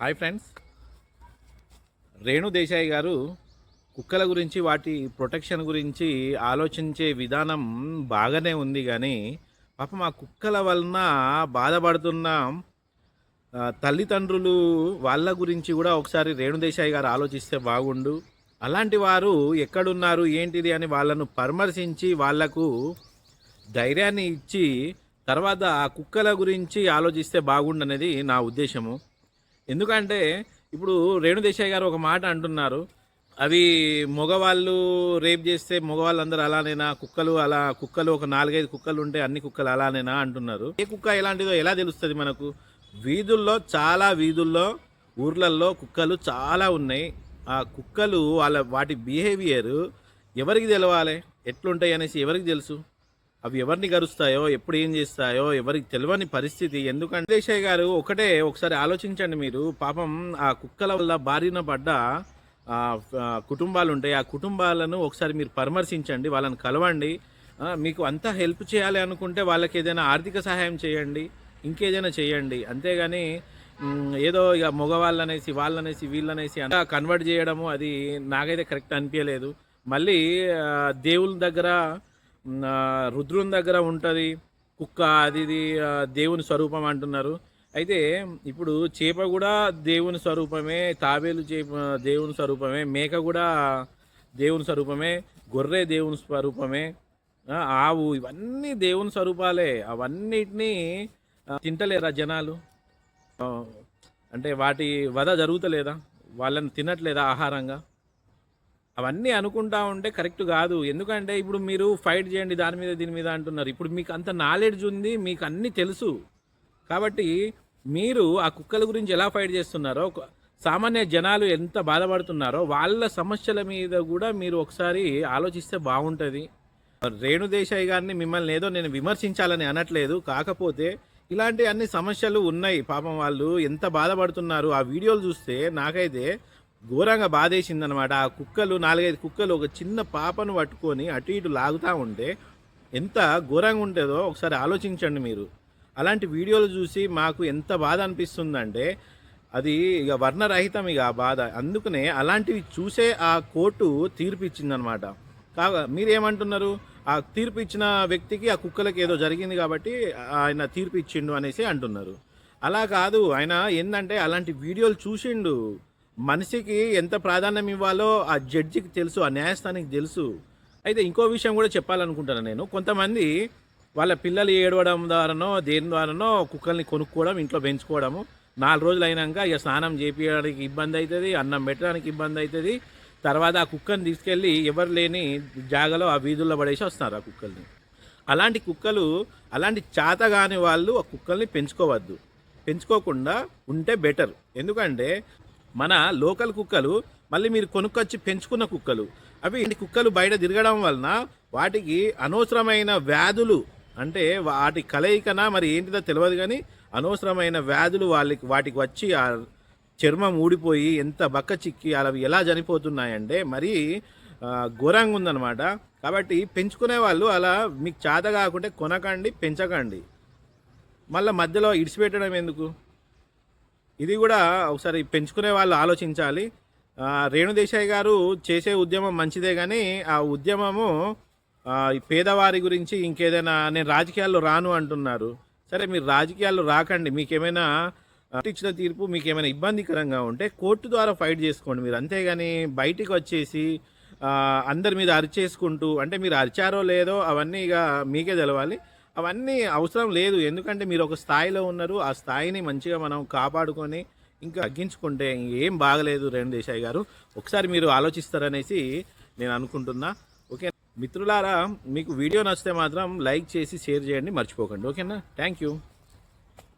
Hi friends. Renu Desai గారు కుక్కల గురించి వాటి ప్రొటెక్షన్ గురించి ఆలోచించే విధానం బాగానే ఉంది కానీ పాపం ఆ కుక్కల వలన బాధపడుతున్న తల్లిదండ్రులు వాళ్ళ గురించి కూడా ఒకసారి రేణు దేశాయ్ గారు ఆలోచిస్తే బాగుండు. అలాంటి వారు ఎక్కడున్నారు ఏంటిది అని వాళ్ళను పరామర్శించి వాళ్ళకు ధైర్యాన్ని ఇచ్చి తర్వాత ఆ కుక్కల గురించి ఆలోచిస్తే బాగుండనేది నా ఉద్దేశము. ఎందుకంటే ఇప్పుడు రేణు దేశాయ్ గారు ఒక మాట అంటున్నారు. అవి మగవాళ్ళు రేప్ చేస్తే మగవాళ్ళందరూ అలానేనా కుక్కలు అలా కుక్కలు ఒక నాలుగైదు కుక్కలు ఉంటే అన్ని కుక్కలు అలానేనా అంటున్నారు. ఏ కుక్క ఎలాంటిదో ఎలా తెలుస్తుంది మనకు? వీధుల్లో చాలా వీధుల్లో ఊర్లల్లో కుక్కలు చాలా ఉన్నాయి. ఆ కుక్కలు వాళ్ళ వాటి బిహేవియర్ ఎవరికి తెలవాలి? ఎట్లుంటాయి అనేసి ఎవరికి తెలుసు? అవి ఎవరిని గరుస్తాయో ఎప్పుడు ఏం చేస్తాయో ఎవరికి తెలియని పరిస్థితి. ఎందుకంటే దేశాయ్ గారు ఒకటే ఒకసారి ఆలోచించండి మీరు. పాపం ఆ కుక్కల వల్ల బారిన పడ్డ కుటుంబాలు ఉంటాయి. ఆ కుటుంబాలను ఒకసారి మీరు పరామర్శించండి వాళ్ళని కలవండి. మీకు అంతా హెల్ప్ చేయాలి అనుకుంటే వాళ్ళకి ఏదైనా ఆర్థిక సహాయం చేయండి ఇంకేదైనా చేయండి. అంతేగాని ఏదో ఇక మగవాళ్ళనేసి వాళ్ళనేసి వీళ్ళనేసి అంతా కన్వర్ట్ చేయడము అది నాకైతే కరెక్ట్ అనిపించలేదు. మళ్ళీ దేవుళ్ళ దగ్గర రుద్రుని దగ్గర ఉంటుంది కుక్క అది ఇది దేవుని స్వరూపం అంటున్నారు. అయితే ఇప్పుడు చేప కూడా దేవుని స్వరూపమే తాబేలు చేప దేవుని స్వరూపమే మేక కూడా దేవుని స్వరూపమే గొర్రె దేవుని స్వరూపమే ఆవు ఇవన్నీ దేవుని స్వరూపాలే. అవన్నిటినీ తింటలేరా జనాలు? అంటే వాటి వధ జరుగుతలేదా? వాళ్ళని తినట్లేదా ఆహారంగా? అవన్నీ అనుకుంటా ఉంటే కరెక్ట్ కాదు. ఎందుకంటే ఇప్పుడు మీరు ఫైట్ చేయండి దాని మీద దీని మీద అంటున్నారు. ఇప్పుడు మీకు అంత నాలెడ్జ్ ఉంది మీకు అన్నీ తెలుసు. కాబట్టి మీరు ఆ కుక్కల గురించి ఎలా ఫైట్ చేస్తున్నారో సామాన్య జనాలు ఎంత బాధపడుతున్నారో వాళ్ళ సమస్యల మీద కూడా మీరు ఒకసారి ఆలోచిస్తే బాగుంటుంది. రేణుదేశాయ్ గారిని మిమ్మల్ని ఏదో నేను విమర్శించాలని అనట్లేదు. కాకపోతే ఇలాంటి అన్ని సమస్యలు ఉన్నాయి. పాపం వాళ్ళు ఎంత బాధపడుతున్నారు. ఆ వీడియోలు చూస్తే నాకైతే ఘోరంగా బాధేసిందనమాట. ఆ కుక్కలు నాలుగైదు కుక్కలు ఒక చిన్న పాపను పట్టుకొని అటు ఇటు లాగుతూ ఉంటే ఎంత ఘోరంగా ఉంటుందో ఒకసారి ఆలోచించండి మీరు. అలాంటి వీడియోలు చూసి మాకు ఎంత బాధ అనిపిస్తుందంటే అది ఇక వర్ణరహితం ఇక ఆ బాధ. అందుకనే అలాంటివి చూసే ఆ కోర్టు తీర్పు ఇచ్చిందనమాట కాగా మీరేమంటున్నారు? ఆ తీర్పు ఇచ్చిన వ్యక్తికి ఆ కుక్కలకి ఏదో జరిగింది కాబట్టి ఆయన తీర్పు ఇచ్చిండు అనేసి అంటున్నారు. అలా కాదు. ఆయన ఏంటంటే అలాంటి వీడియోలు చూసిండు. మనిషికి ఎంత ప్రాధాన్యం ఇవ్వాలో ఆ జడ్జికి తెలుసు ఆ న్యాయస్థానికి తెలుసు. అయితే ఇంకో విషయం కూడా చెప్పాలనుకుంటాను నేను. కొంతమంది వాళ్ళ పిల్లలు ఏడవడం ద్వారానో దేని ద్వారానో కుక్కల్ని కొనుక్కోవడం ఇంట్లో పెంచుకోవడము. నాలుగు రోజులు అయినాక ఇక స్నానం చేపించడానికి ఇబ్బంది అవుతుంది అన్నం పెట్టడానికి ఇబ్బంది అవుతుంది తర్వాత ఆ కుక్కని తీసుకెళ్ళి ఎవరు లేని జాగలో ఆ వీధుల్లో పడేసి వస్తారు ఆ కుక్కల్ని. అలాంటి కుక్కలు అలాంటి చేత కాని వాళ్ళు ఆ కుక్కల్ని పెంచుకోవద్దు. పెంచుకోకుండా ఉంటే బెటర్. ఎందుకంటే మన లోకల్ కుక్కలు మళ్ళీ మీరు కొనుక్కొచ్చి పెంచుకున్న కుక్కలు. అవి కుక్కలు బయట తిరగడం వలన వాటికి అనవసరమైన వ్యాధులు అంటే వాటి కలయికన మరి ఏంటిదో తెలియదు కానీ అనవసరమైన వ్యాధులు వాళ్ళకి వాటికి వచ్చి ఆ చర్మం ఊడిపోయి ఎంత బక్క చిక్కి అవి ఎలా చనిపోతున్నాయంటే మరి ఘోరంగా ఉందన్నమాట. కాబట్టి పెంచుకునే వాళ్ళు అలా మీకు చేత కాకుంటే కొనకండి పెంచకండి. మళ్ళీ మధ్యలో ఇడిచిపెట్టడం ఎందుకు? ఇది కూడా ఒకసారి పెంచుకునే వాళ్ళు ఆలోచించాలి. రేణుదేశాయి రేణుదేశాయ్ గారు చేసే ఉద్యమం మంచిదే కానీ ఆ ఉద్యమము పేదవారి గురించి ఇంకేదైనా నేను రాజకీయాల్లో రాను అంటున్నారు. సరే మీరు రాజకీయాల్లో రాకండి. మీకేమైనా ఇచ్చిన తీర్పు మీకు ఏమైనా ఇబ్బందికరంగా ఉంటే కోర్టు ద్వారా ఫైట్ చేసుకోండి మీరు. అంతేగాని బయటికి వచ్చేసి అందరి మీద అరిచేసుకుంటూ అంటే మీరు అరిచారో లేదో అవన్నీ ఇక మీకే తెలవాలి. అవన్నీ అవసరం లేదు. ఎందుకంటే మీరు ఒక స్థాయిలో ఉన్నారు. ఆ స్థాయిని మంచిగా మనం కాపాడుకొని ఇంకా తగ్గించుకుంటే ఏం బాగలేదు రేణు దేశాయ్ గారు. ఒకసారి మీరు ఆలోచిస్తారనేసి నేను అనుకుంటున్నా. ఓకే మిత్రులారా మీకు వీడియో నచ్చితే మాత్రం లైక్ చేసి షేర్ చేయండి. మర్చిపోకండి. ఓకేనా? Thank you.